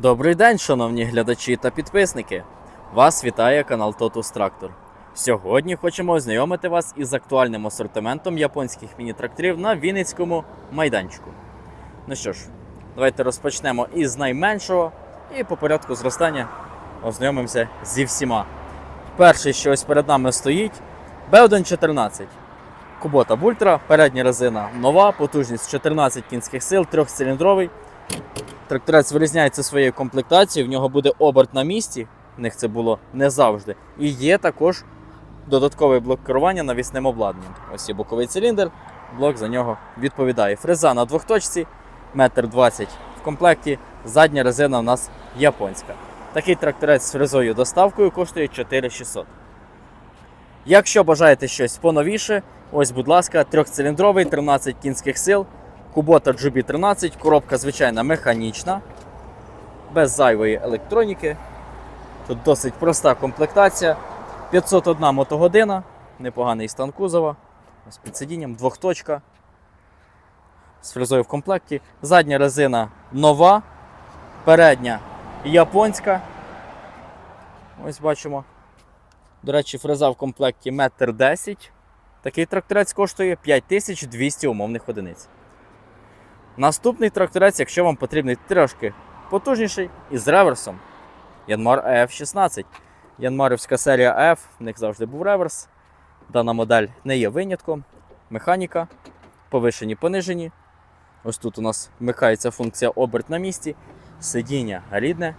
Добрий день, шановні глядачі та підписники! Вас вітає канал Totus Tractor. Сьогодні хочемо ознайомити вас із актуальним асортиментом японських міні-тракторів на Вінницькому майданчику. Ну що ж, давайте розпочнемо із найменшого і по порядку зростання ознайомимося зі всіма. Перший, що ось перед нами стоїть, B114. Кубота Бультра, передня резина нова, потужність 14 кінських сил, трьохциліндровий. Тракторець вирізняється своєю комплектацією, в нього буде оберт на місці, в них це було не завжди. І є також додатковий блок керування навісним обладнанням. Ось є боковий циліндр, блок за нього відповідає. Фреза на двохточці, метр 20 в комплекті, задня резина у нас японська. Такий тракторець з фрезою доставкою коштує 4600. Якщо бажаєте щось поновіше, ось, будь ласка, трьохциліндровий, 13 кінських сил, Кубота GB13, коробка звичайна механічна, без зайвої електроніки. Тут досить проста комплектація. 501 мотогодина, непоганий стан кузова. Ось під сидінням, двохточка. З фрезою в комплекті. Задня резина нова, передня японська. Ось бачимо. До речі, фреза в комплекті 1,10 м. Такий тракторець коштує 5200 умовних одиниць. Наступний тракторець, якщо вам потрібний трошки потужніший із реверсом. Янмар AF16. Янмарівська серія AF, в них завжди був реверс. Дана модель не є винятком. Механіка, повишені, понижені. Ось тут у нас вмикається функція оберт на місці, сидіння рідне,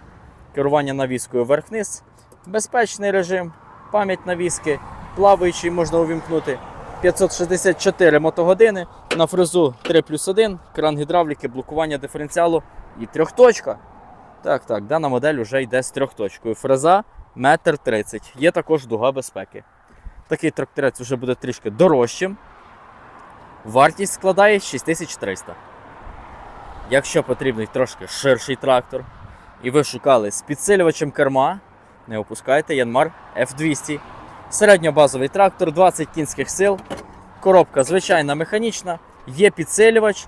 керування навіскою вверх-вниз, безпечний режим, пам'ять навіски, плаваючий можна увімкнути. 564 мотогодини, на фрезу 3 плюс 1, кран гідравліки, блокування диференціалу і трьохточка. Так, так, дана модель вже йде з трьохточкою. Фреза 1,30 м. Є також дуга безпеки. Такий тракторець вже буде трішки дорожчим. Вартість складає 6300. Якщо потрібний трошки ширший трактор, і ви шукали з підсилювачем керма, не опускайте Янмар F200. Середньобазовий трактор, 20 кінських сил, коробка звичайна механічна, є підсилювач,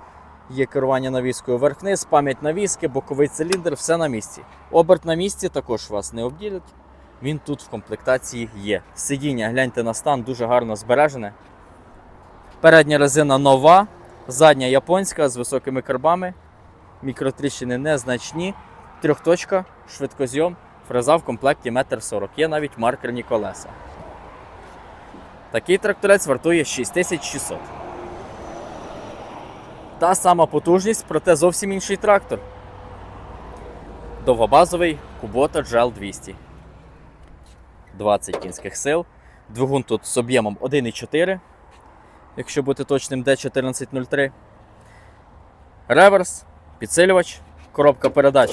є керування навіскою вверх-вниз, пам'ять навіски, боковий циліндр, все на місці. Оберт на місці також вас не обділять. Він тут в комплектації є. Сидіння, гляньте на стан, дуже гарно збережене. Передня резина нова, задня японська з високими карбами. Мікротріщини незначні. Трьохточка, швидкозйом, фреза в комплекті 1,40 м. Є навіть маркерні колеса. Такий тракторець вартує 6600. Та сама потужність, проте зовсім інший трактор. Довгобазовий Kubota GL 200. 20 кінських сил. Двигун тут з об'ємом 1,4, якщо бути точним, D1403. Реверс, підсилювач, коробка передач.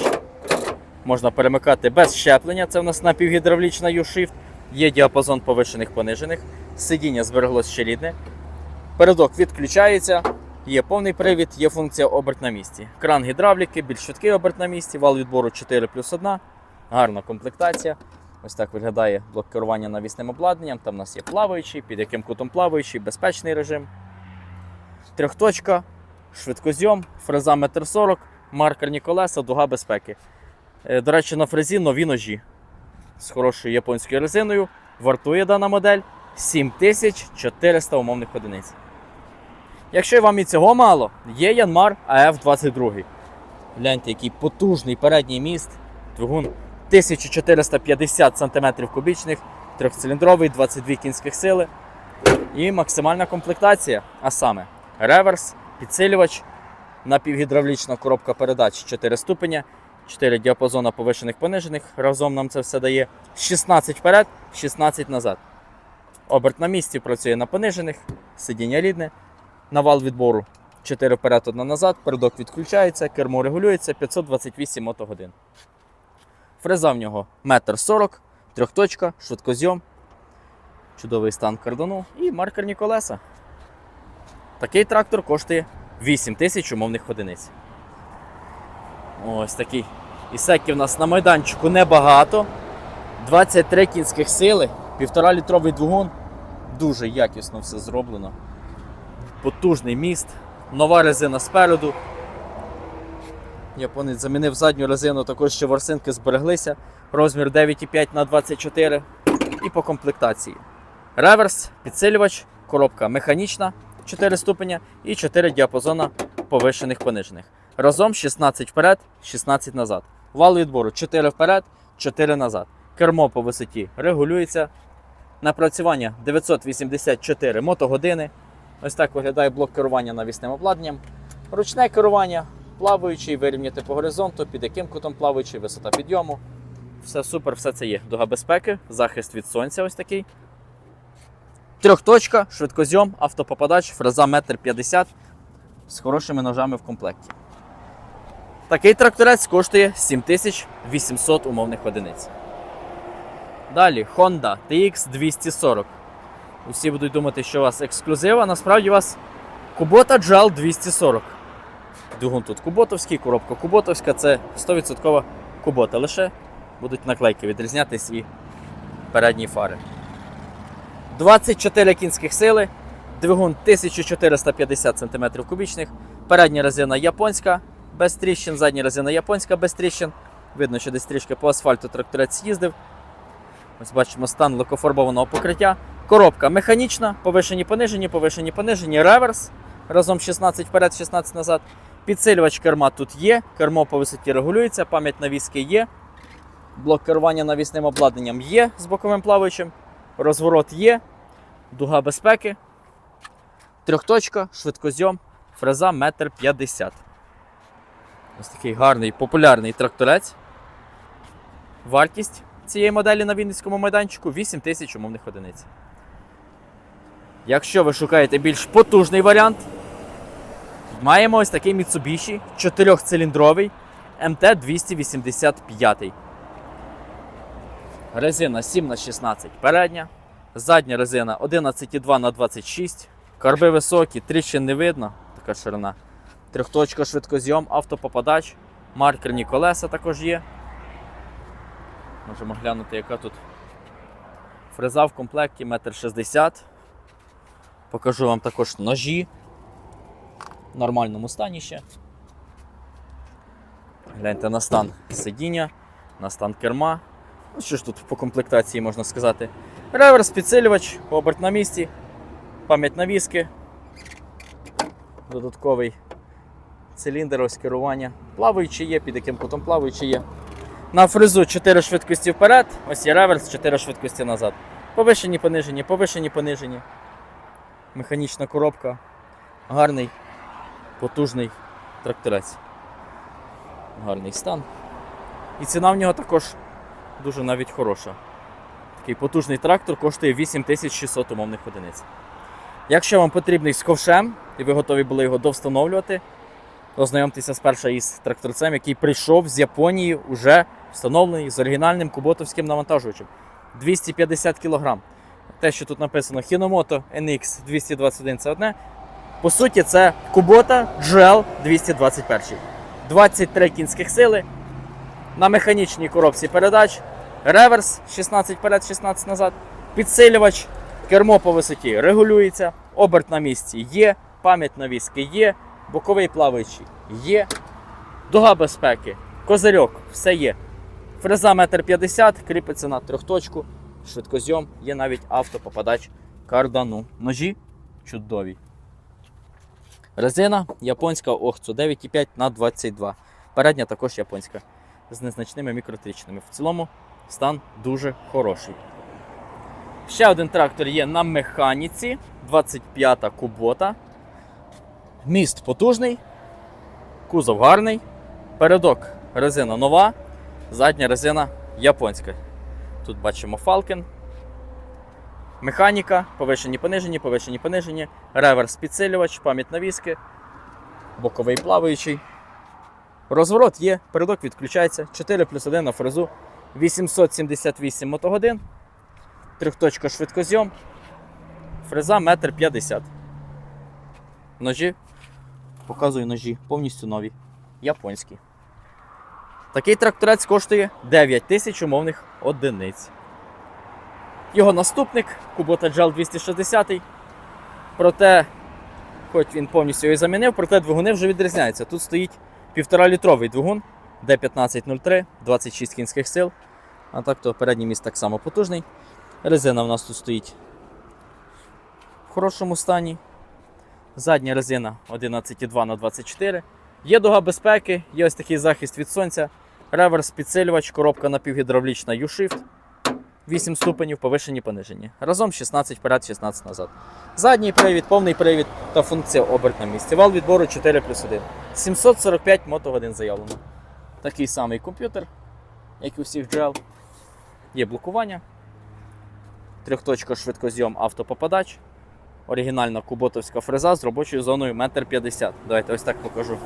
Можна перемикати без щеплення. Це в нас напівгідравлічна U-Shift. Є діапазон повишених понижених. Сидіння збереглось ще рідне. Передок відключається, є повний привід, є функція оберт на місці. Кран гідравліки, більш швидкий оберт на місці, вал відбору 4 плюс 1. Гарна комплектація. Ось так виглядає блок керування навісним обладнанням. Там у нас є плаваючий, під яким кутом плаваючий, безпечний режим. Трьохточка, швидкозйом, фреза 1,40 м, маркерні колеса, дуга безпеки. Е, До речі, на фрезі нові ножі з хорошою японською резиною. Вартує дана модель 7400 умовних одиниць. Якщо вам і цього мало, є Янмар AF22. Гляньте, який потужний передній міст, двигун 1450 см кубічних, трьохциліндровий, 22 кінських сили. І максимальна комплектація, а саме реверс, підсилювач, напівгідравлічна коробка передач 4 ступеня, 4 діапазона повишених понижених. Разом нам це все дає 16 вперед, 16 назад. Оберт на місці працює на понижених, сидіння рідне, навал відбору 4 вперед, 1 назад, передок відключається, кермо регулюється 528 мотогодин. Фреза в нього 1,40 м, трьохточка, швидкозйом, чудовий стан кардану і маркерні колеса. Такий трактор коштує 8 тисяч умовних одиниць. Ось такий. Ісеки в нас на майданчику небагато. 23 кінських сили, 1,5 літровий двигун. Дуже якісно все зроблено. Потужний міст, нова резина спереду. Японець замінив задню резину, також ще ворсинки збереглися. Розмір 9,5 на 24 і по комплектації. Реверс, підсилювач, коробка механічна 4 ступеня і 4 діапазона повишених понижених. Разом 16 вперед, 16 назад. Вал відбору 4 вперед, 4 назад. Кермо по висоті регулюється. Напрацювання 984 мотогодини. Ось так виглядає блок керування навісним обладнанням. Ручне керування, плаваючий, вирівняти по горизонту, під яким кутом плаваючий, висота підйому. Все супер, все це є. Дуга безпеки, захист від сонця ось такий. Трьохточка, швидкозйом, автопопадач, фреза 1,50 м з хорошими ножами в комплекті. Такий тракторець коштує 7800 умовних одиниць. Далі Honda TX240. Усі будуть думати, що у вас ексклюзив, а насправді у вас Kubota GL 240. Двигун тут куботовський, коробка куботовська, це 100% кубота. Лише будуть наклейки відрізнятись і передні фари. 24 кінських сили, двигун 1450 см кубічних, передня резина японська, без тріщин, задня резина японська без тріщин. Видно, що десь трішки по асфальту тракторець їздив. Ось бачимо стан лакофарбованого покриття. Коробка механічна, повишені понижені, повишені понижені, реверс. Разом 16 вперед, 16 назад. Підсилювач керма тут є, кермо по висоті регулюється, пам'ять навіски є. Блок керування навісним обладнанням є з боковим плаваючим. Розворот є, дуга безпеки, трьохточка, швидкозйом, фреза 1,50 м. Ось такий гарний популярний тракторець. Вартість цієї моделі на Вінницькому майданчику 8 тисяч умовних одиниць. Якщо ви шукаєте більш потужний варіант, маємо ось такий Mitsubishi 4-циліндровий MT285. Резина 7 на 16 передня, задня резина 11,2 на 26 карби високі, тріщин не видно, така ширина. Трьохточка швидкозйом, автопопадач, маркерні колеса також є. Можемо глянути, яка тут фреза в комплекті 1,60 м. Покажу вам також ножі в нормальному стані ще. Гляньте на стан сидіння, на стан керма. Ну, що ж тут по комплектації можна сказати? Реверс, підсилювач, оберт на місці, пам'ять навіски, додатковий циліндр, ось керування. Плаваючий є, під яким кутом плаваючий є. На фрезу 4 швидкості вперед, ось є реверс, 4 швидкості назад. Повишені, понижені, повишені, понижені. Механічна коробка. Гарний, потужний тракторець. Гарний стан. І ціна в нього також дуже навіть хороша. Такий потужний трактор коштує 8600 умовних одиниць. Якщо вам потрібний з ковшем, і ви готові були його довстановлювати, ознайомтеся спершу із тракторцем, який прийшов з Японії, уже встановлений з оригінальним куботовським навантажувачем. 250 кг. Те, що тут написано Hinomoto NX 221 це одне. По суті, це Kubota GL 221. 23 кінських сили. На механічній коробці передач. Реверс 16 вперед, 16 назад. Підсилювач, кермо по висоті регулюється, оберт на місці є, пам'ять навіски є, боковий плаваючий є, дуга безпеки, козирьок, все є. Фреза 1,50 м, кріпиться на трьохточку, швидкозйом, є навіть автопопадач кардану. Ножі чудові. Резина японська Охцу 9,5 на 22. Передня також японська з незначними мікротрічними. В цілому стан дуже хороший. Ще один трактор є на механіці. 25-та кубота. Міст потужний, кузов гарний. Передок резина нова, задня резина японська. Тут бачимо Falcon. Механіка, повишені понижені, повишені понижені, реверс підсилювач, пам'ять навіски, боковий плаваючий. Розворот є, передок відключається. 4 плюс 1 на фрезу, 878 мотогодин, трьохточка швидкозйом, фреза 1,50 м. Ножі, показую ножі, повністю нові, японські. Такий тракторець коштує 9 тисяч умовних одиниць. Його наступник Kubota GL 260. Проте, хоч він повністю його замінив, проте двигуни вже відрізняються. Тут стоїть Півторалітровий двигун D1503, 26 кінських сил. А так то передній міст так само потужний. Резина в нас тут стоїть в хорошому стані. Задня резина 11,2 на 24. Є дуга безпеки, є ось такий захист від сонця. Реверс, підсилювач, коробка напівгідравлічна U-Shift. 8 ступенів, повишені, понижені. Разом 16 вперед, 16 назад. Задній привід, повний привід та функція оберт на місці. Вал відбору 4 плюс 1. 745 мотогодин заявлено. Такий самий комп'ютер, як і у всіх джел. Є блокування. Трьохточка швидкозйом автопопадач. Оригінальна куботовська фреза з робочою зоною 1,50 м. Давайте ось так покажу.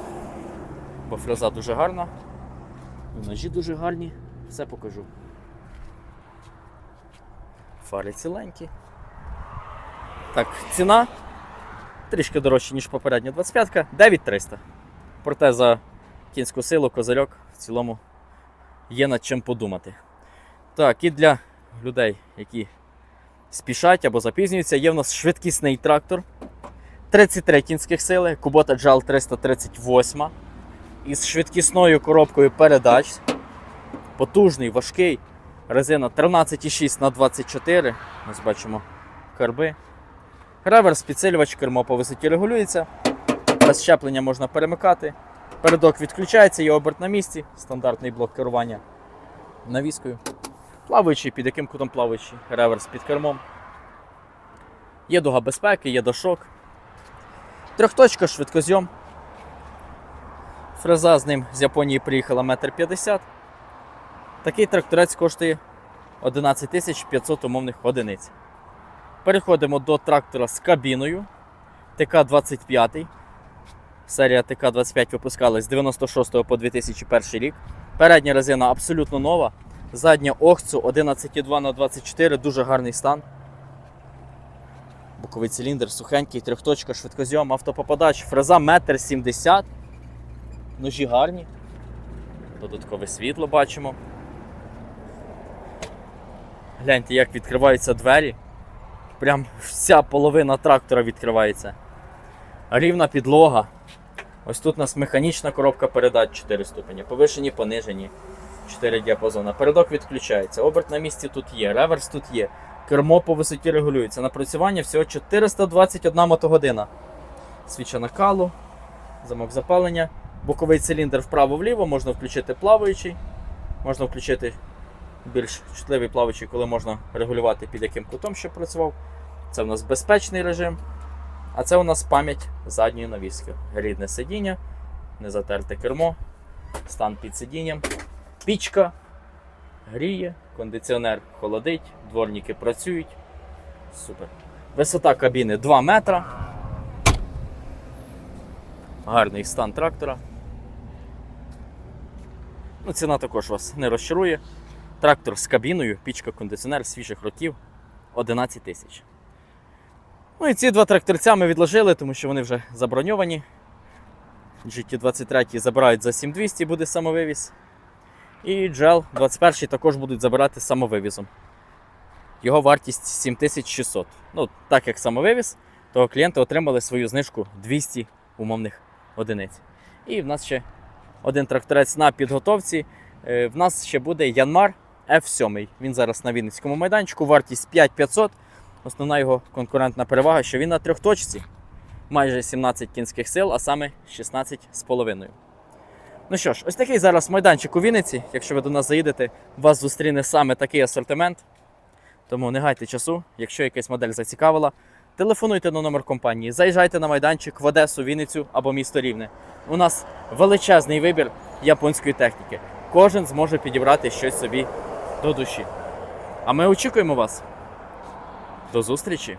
Бо фреза дуже гарна. Ножі дуже гарні. Все покажу. Фари ціленькі. Так, ціна трішки дорожча, ніж попередня 25-ка, 9300. Проте за кінську силу, козирьок в цілому є над чим подумати. Так, і для людей, які спішать або запізнюються, є в нас швидкісний трактор. 33 кінських сили, Kubota JAL 338 із швидкісною коробкою передач. Потужний, важкий. Резина 13,6 на 24. Ось бачимо карби. Реверс, підсилювач, кермо по висоті регулюється. Без щеплення можна перемикати. Передок відключається, є оберт на місці, стандартний блок керування навіскою. Плаваючий, під яким кутом плаваючий, реверс під кермом. Є дуга безпеки, є дошок. Трьохточка, швидкозйом. Фреза з ним з Японії приїхала 1,50 м. Такий тракторець коштує 11 500 умовних одиниць. Переходимо до трактора з кабіною ТК-25. Серія ТК-25 випускалась з 96 по 2001 рік. Передня резина абсолютно нова. Задня Охцу 11,2 на 24 дуже гарний стан. Боковий циліндр, сухенький, трьохточка, швидкозйом, автопопадач, фреза 1,70 м. Ножі гарні. Додаткове світло бачимо. Гляньте, як відкриваються двері. Прям вся половина трактора відкривається. Рівна підлога. Ось тут у нас механічна коробка передач 4 ступені. Повишені, понижені. 4 діапазона. Передок відключається. Оберт на місці тут є, реверс тут є. Кермо по висоті регулюється. Напрацювання всього 421 мотогодина. Свіча накалу, замок запалення, боковий циліндр вправо-вліво, можна включити плаваючий, можна включити більш чутливий плаваючий, коли можна регулювати під яким кутом, щоб працював. Це у нас безпечний режим. А це у нас пам'ять задньої навіски. Рідне сидіння, незатерте кермо, стан під сидінням, пічка гріє, кондиціонер холодить, дворники працюють. Супер. Висота кабіни 2 метра. Гарний стан трактора. Ну, ціна також вас не розчарує. Трактор з кабіною, пічка, кондиціонер свіжих років 11 тисяч. Ну і ці два тракторця ми відложили, тому що вони вже заброньовані. GT23 забирають за 7200, буде самовивіз. І GL 21 також будуть забирати самовивізом. Його вартість 7600. Ну, так як самовивіз, то клієнти отримали свою знижку 200 умовних одиниць. І в нас ще один тракторець на підготовці. Е, В нас ще буде Янмар F7. Він зараз на Вінницькому майданчику, вартість 5500. Основна його конкурентна перевага, що він на трьохточці. Майже 17 кінських сил, а саме 16,5. Ну що ж, ось такий зараз майданчик у Вінниці. Якщо ви до нас заїдете, вас зустріне саме такий асортимент. Тому не гайте часу, якщо якась модель зацікавила, телефонуйте на номер компанії, заїжджайте на майданчик в Одесу, Вінницю або місто Рівне. У нас величезний вибір японської техніки. Кожен зможе підібрати щось собі до душі. А ми очікуємо вас. До зустрічі!